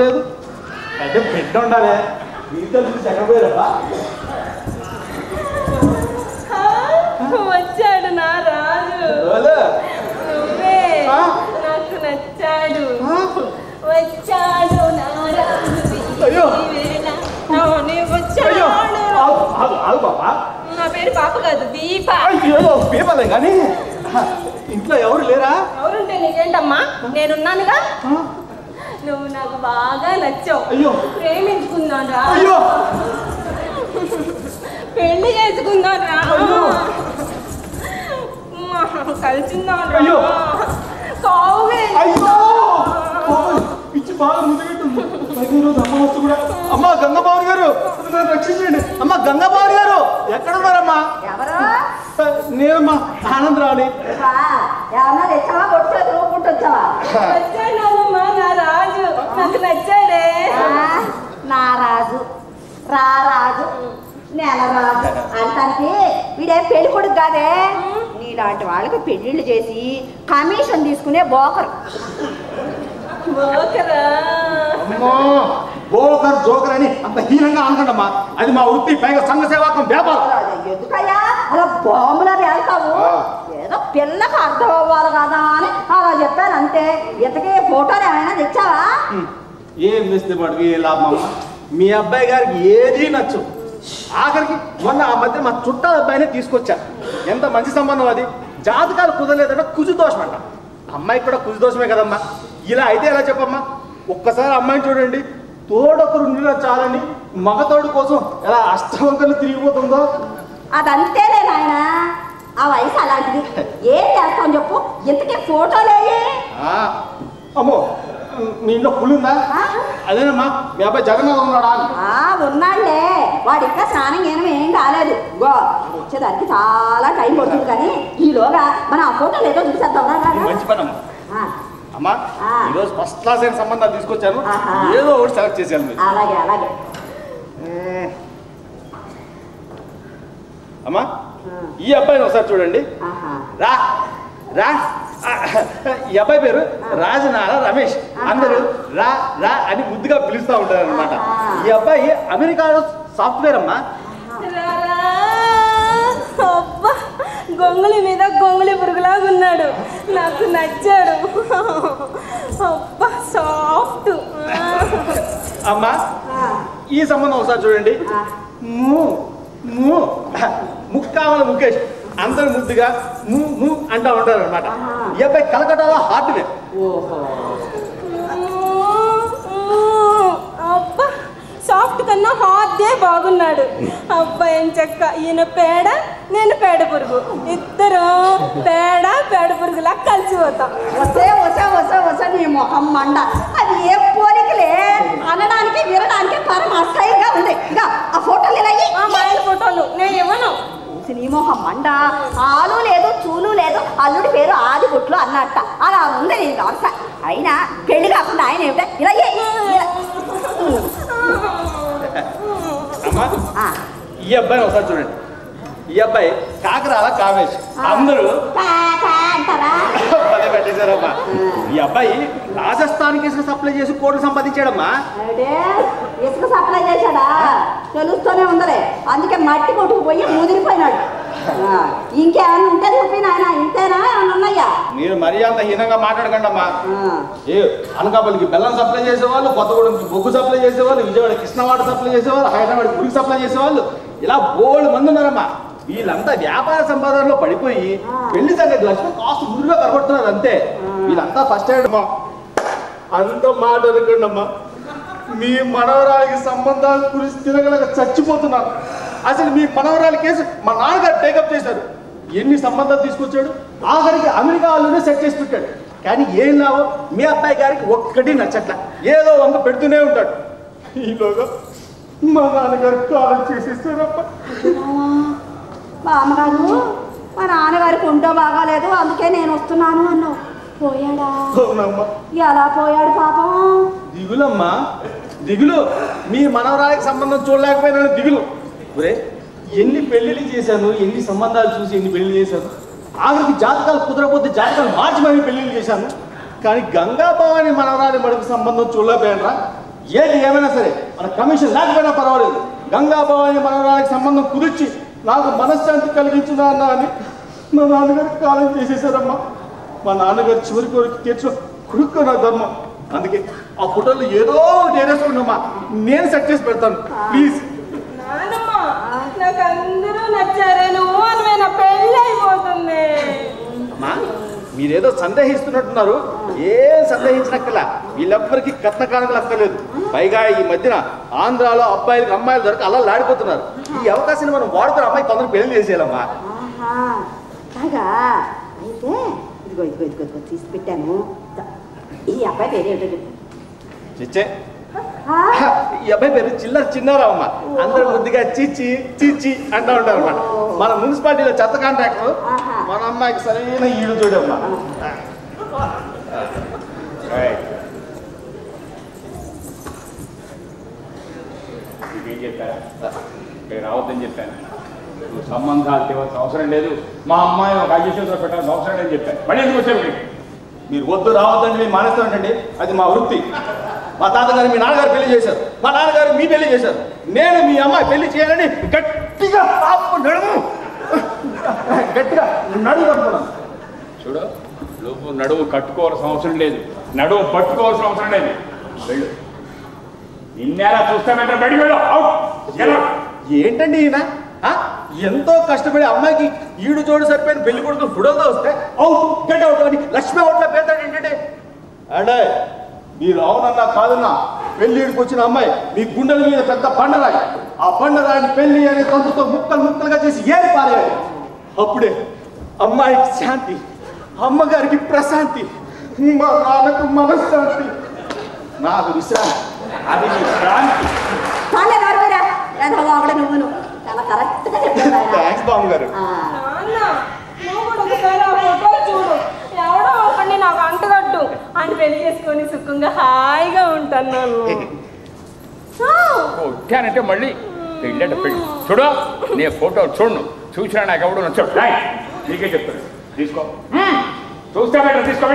లేదు. అంటే బిడ్డ ఉండాలి. వీటితో చూసి ఎక్కడ వచ్చాడు నా రాజు? నువ్వే? నాకు నచ్చాడు? వచ్చాడు నా రాజు. వచ్చాడు. పేరు పాప కాదు దీప. అయ్యో పీపలే కానీ ఇంట్లో ఎవరు లేరా? ఎవరుంటే నీకేంటమ్మా? నేనున్నానుగా? నువ్వు నాకు బాగా నచ్చావు. అయ్యో. ప్రేమించుకుందాం రా అయ్యో. పెళ్ళి చేసుకుందాం రా అయ్యో. కలిసిందాం అయ్యో. రా కావుగే అయ్యో. బాబోయ్, పిచ్చి బాగా ముదిగట్టుంది నాకు ఈరోజు అమ్మ వచ్చి కూడా అమ్మ గంగబాబు గారు నన్ను రక్షించండి. అమ్మ గంగబాబు గారు ఎక్కడ ఉన్నారమ్మా ఎవరు నేనమ్మా తెచ్చావా? కొట్టు రూపుంటూ వచ్చావా వచ్చాడమ్మా నా రాజు నాకు నచ్చాడే ఆ, నా రాజు రా రాజు నెల రాజు అంటానికి వీడేం పెళ్ళి కొడుకు కాదే నీలాంటి వాళ్ళకి పెళ్ళిళ్ళు చేసి కమిషన్ తీసుకునే బోకరు. బోకర్? జోకర్ అని అంత హీనంగా అనకండమ్మా. అది మా వృత్తి పైగా సంఘ సేవాకం వ్యాపారం. ఎందుకయ్యా? అలా బాంబులా వెళ్తావు. ఏదో పిల్లకి అర్థం అవ్వాలి కదా అని అలా చెప్పాను అంతే ఇంతకీ ఫోటోలు ఏమైనా తెచ్చావా. ఏం చేస్తే మటుకు ఏ లాభం మీ అబ్బాయి గారికి ఏదీ నచ్చు ఆఖరికి మొన్న ఆ మధ్య మా చుట్టాల అబ్బాయినే తీసుకొచ్చా. ఎంత మంచి సంబంధం అది? జాతకాలు కుదరలేదంటే కుజు దోషం అంట అమ్మాయికి కూడా కుజు దోషమే కదమ్మా. ఇలా అయితే ఎలా చెప్పమ్మా? ఒక్కసారి అమ్మాయిని చూడండి. తోడొకరు ఉండినా చాలని మగతోడు కోసం ఎలా అష్టవంకలు తిరిగిపోతుందో? అదంతేలే నాయన. ఆ వయసు అలాంటిది. ఏం చేస్తాం చెప్పు. ఇంతకీ ఫోటోలేయే ఆ, అమ్మో మీ ఇంట్లో పులుందా? ఆ? అదేనమ్మా మీ అబ్బాయి జగన్నాథ్ ఉన్నాడా? ఉన్నాడులే. వాడు ఇంకా స్నానం ఏమో ఏం కాలేదు. గో వచ్చేదానికి చాలా టైం పడుతుంది కానీ ఈలోగా మనం ఆ ఫోటోలు ఏదో చూసేద్దాం. మంచి పని అమ్మా. ఆ. ఈరోజు ఫస్ట్ క్లాస్ అయిన సంబంధాలు తీసుకొచ్చాను. ఏదో ఒకటి సెలెక్ట్ చేశాను అలాగే అలాగే. అమ్మా ఈ అబ్బాయిని ఒకసారి చూడండి. రా రా. ఈ అబ్బాయి పేరు రాజనాల రమేష్. అందరూ రా రా అని ముద్దుగా పిలుస్తూ ఉంటారు అనమాట. ఈ అబ్బాయి అమెరికాలో సాఫ్ట్వేర్ అమ్మా. గొంగులి మీద గొంగులి పురుగులాగా ఉన్నాడు. నాకు నచ్చాడు. అబ్బా సాఫ్ట్. అమ్మా ఈ సంబంధం ఒకసారి చూడండి. ము ము ముక్కామల ముఖేష్. అందరు ముద్దుగా ము ము అంటూ ఉంటారు అనమాట. ఈ అబ్బాయి కలకటాలో హార్ట్వేర్ ఓహో. అబ్బా సాఫ్ట్ కన్నా హార్దే బాగున్నాడు. అబ్బా ఏం చెక్క? ఈయన పేడ నేను పేడ పురుగు. ఇద్దరు పేడ పేడ పురుగులా కలిసిపోతాం. వసే వసే వసే వసే నీ మొహం మండ అది ఏ పోలికలే అనడానికి వినడానికి పరమ అసహ్యంగా ఉంది ఇంకా ఆ ఫోటోలు ఇలా ఇయ్యి. ఆ మైల్ ఫోటోలు నేను ఇవ్వను నీ మొహం మండ ఆలు లేదు చూలు లేదు అల్లుడి పేరు గుట్లు అన్నట్ట అలా ఉంది నీ వరుస అయినా పెళ్ళి కాకుండా ఆయన ఏమిటా? ఇలా ఈ అబ్బాయిని ఒకసారి చూడండి. ఈ అబ్బాయి కాకరాల కామేష్. అందరూ పెట్టేశారమ్మా. ఈ అబ్బాయి రాజస్థాన్కి ఇసుక సప్లై చేసి కోట్లు సంపాదించాడమ్మా? ఇసుక సప్లై చేశాడా? తెలుస్తూనే ఉందలే. అందుకే మట్టి కొట్టుకుపోయి ముదిరిపోయినాడు. ఆ, ఇంకేమన్నా ఉంటే నాయన ఇంతేనా ఉన్నాయా? మీరు మరీ అంత హీనంగా మాట్లాడకండి అమ్మా ఏ అనకాపల్లికి బెల్లం సప్లై చేసేవాళ్ళు కొత్తగూడెంకి బొగ్గు సప్లై చేసేవాళ్ళు విజయవాడ కృష్ణవాడ సప్లై చేసేవాళ్ళు హైదరాబాద్ గురికి సప్లై చేసేవాళ్ళు. ఇలా బోల్డ్ మంది ఉన్నారమ్మా. వీళ్ళంతా వ్యాపార సంపాదనలో పడిపోయి. పెళ్ళి సంగతి లక్ష్మి కాస్త ముందుగా కనబడుతున్నారు అంతే. వీళ్ళంతా ఫస్ట్ ఎయిడ్ అంత మాట అనకండి అమ్మా మీ మనవరాలికి సంబంధాల గురించి తిరగలక చచ్చిపోతున్నాను అసలు మీ మనవరాలి కేసు మా నాన్నగారు టేకప్ చేశారు. ఎన్ని సంబంధాలు తీసుకొచ్చాడు? ఆఖరికి అమెరికా వాళ్ళనే సెట్ చేసి పెట్టాడు. కానీ ఏం లాభం? మీ అబ్బాయి గారికి ఒక్కటి నచ్చట్ల. ఏదో వంక పెడుతూనే ఉంటాడు. ఈలోగా మా నాన్నగారు కాలం చేసేస్తారప్ప మా నాన్నగారికి ఒంటో బాగాలేదు అందుకే నేను వస్తున్నాను అన్నావు. పోయాడా? ఎలా పోయాడు పాపం? దిగులమ్మా. దిగులు. మీ మనవరాలికి సంబంధం చూడలేకపోయినా దిగులు. ఒరే ఎన్ని పెళ్ళిళ్ళు చేశాను ఎన్ని సంబంధాలు చూసి ఎన్ని పెళ్ళి చేశాను? ఆఖరికి జాతకాలు కుదరకపోతే జాతకాలు మార్చి మరీ పెళ్ళిళ్ళు చేశాను. కానీ గంగా భవాని మనవరాలి మడుకు సంబంధం చూడలేకపోయానరా. ఏది ఏమైనా సరే మన కమిషన్ లేకపోయినా పర్వాలేదు. గంగా భవాని మనవరానికి సంబంధం కుదిర్చి నాకు మనశ్శాంతి కలిగించిన అన్న అని మా నాన్నగారికి కాలం చేసేసారమ్మా మా నాన్నగారు చివరి కోరిక తీర్చడం కొడుకు నా ధర్మం. అందుకే ఆ ఫోటోలు ఏదో నేరేసుకోండమ్మా నేను సెట్ చేసి పెడతాను. ప్లీజ్. నాకు అందరూ నచ్చారే నువ్వు అని నా పెళ్ళి అయిపోతుంది అమ్మా మీరేదో సందేహిస్తున్నట్టున్నారు. ఏం సందేహించనక్కలా వీళ్ళెవ్వరికి కట్న కానుకలు అక్కర్లేదు. పైగా ఈ మధ్యన ఆంధ్రాలో అబ్బాయిలకి అమ్మాయిలు దొరక అలా లాడిపోతున్నారు. ఈ అవకాశాన్ని మనం వాడుకుని అమ్మాయి తొందర పెళ్ళి చేసేయాలమ్మా. అయితే ఇదిగో ఇదిగో ఇదిగో తీసి పెట్టాను. ఈ అబ్బాయి పేరు ఏమిటో చెప్పు ఈ అబ్బాయి పేరు చిల్లర చిన్నారావు అమ్మ అందరూ ముద్దుగా చిచ్చి చిచ్చి అంటూ ఉంటారు అనమాట మన మున్సిపాలిటీలో చెత్త కాంట్రాక్టర్. మన అమ్మాయికి సరైన ఈడు చూడమ్మా. చెప్పారా? రావద్దని చెప్పాను. నువ్వు సంబంధాలు తేవాల్సిన అవసరం లేదు. మా అమ్మాయి ఒక అయ్యేషంలో పెట్టాల్సిన అవసరం లేదని చెప్పాను. మళ్ళీ ఎందుకు ఇక్కడికి? మీరు వద్దు రావద్దని మేము మానేస్తామంటండి. అది మా వృత్తి. మా తాతగారు మీ నాన్నగారు పెళ్ళి చేశారు. మా నాన్నగారు మీ పెళ్ళి చేశారు. నేను మీ అమ్మాయి పెళ్ళి చేయాలని గట్టిగా పాప నడుము. గట్టిగా నడుము కట్టుకున్నాను. చూడు నువ్వు నడువు కట్టుకోవాల్సిన అవసరం లేదు. నడువు పట్టుకోవాల్సిన అవసరం లేదు. వెళ్ళు. నిన్నేలా చూస్తామంటే బయటికి వెళ్ళు. ఏంటండి ఈయన? ఆ? ఎంతో కష్టపడి అమ్మాయికి ఈడు జోడు సరిపోయిన పెళ్ళి కొడుకు ఫుడల్తో వస్తే అవుట్ గెట్ అవుట్ అని లక్ష్మి అవుట్లా పేతాడు ఏంటంటే? అంటే మీరు అవునన్నా కాదన్నా పెళ్ళిడికి వచ్చిన అమ్మాయి మీ గుండెల మీద పెద్ద బండరాయి ఆ బండరాయిని పెళ్ళి అనే తంతుతో ముక్కలు ముక్కలుగా చేసి ఏరి పారేయాలి అప్పుడే అమ్మాయికి శాంతి అమ్మగారికి ప్రశాంతి మా నాన్నకు మనశ్శాంతి నాకు విశ్రాంతి అది నీ క్రాంతి చాలే నోరుమీరా కూడా నువ్వును చాలా కరెక్ట్గా ఆయన. థ్యాంక్స్ బాబు గారు ఆ, నాన్న నువ్వు కూడా ఒకసారి ఆ ఫోటో చూడు ఎవడో ఒకడిని నాకు అని పెళ్ళి చేసుకొని సుఖంగా హాయిగా ఉంటాను. వచ్చానంటే మళ్ళీ పెళ్ళంటే పెళ్ళి. చూడు నీ ఫోటో చూడు చూసినా నాకు ఎవడు నచ్చాడు. నీకే చెప్తాను తీసుకో. చూస్తే తీసుకో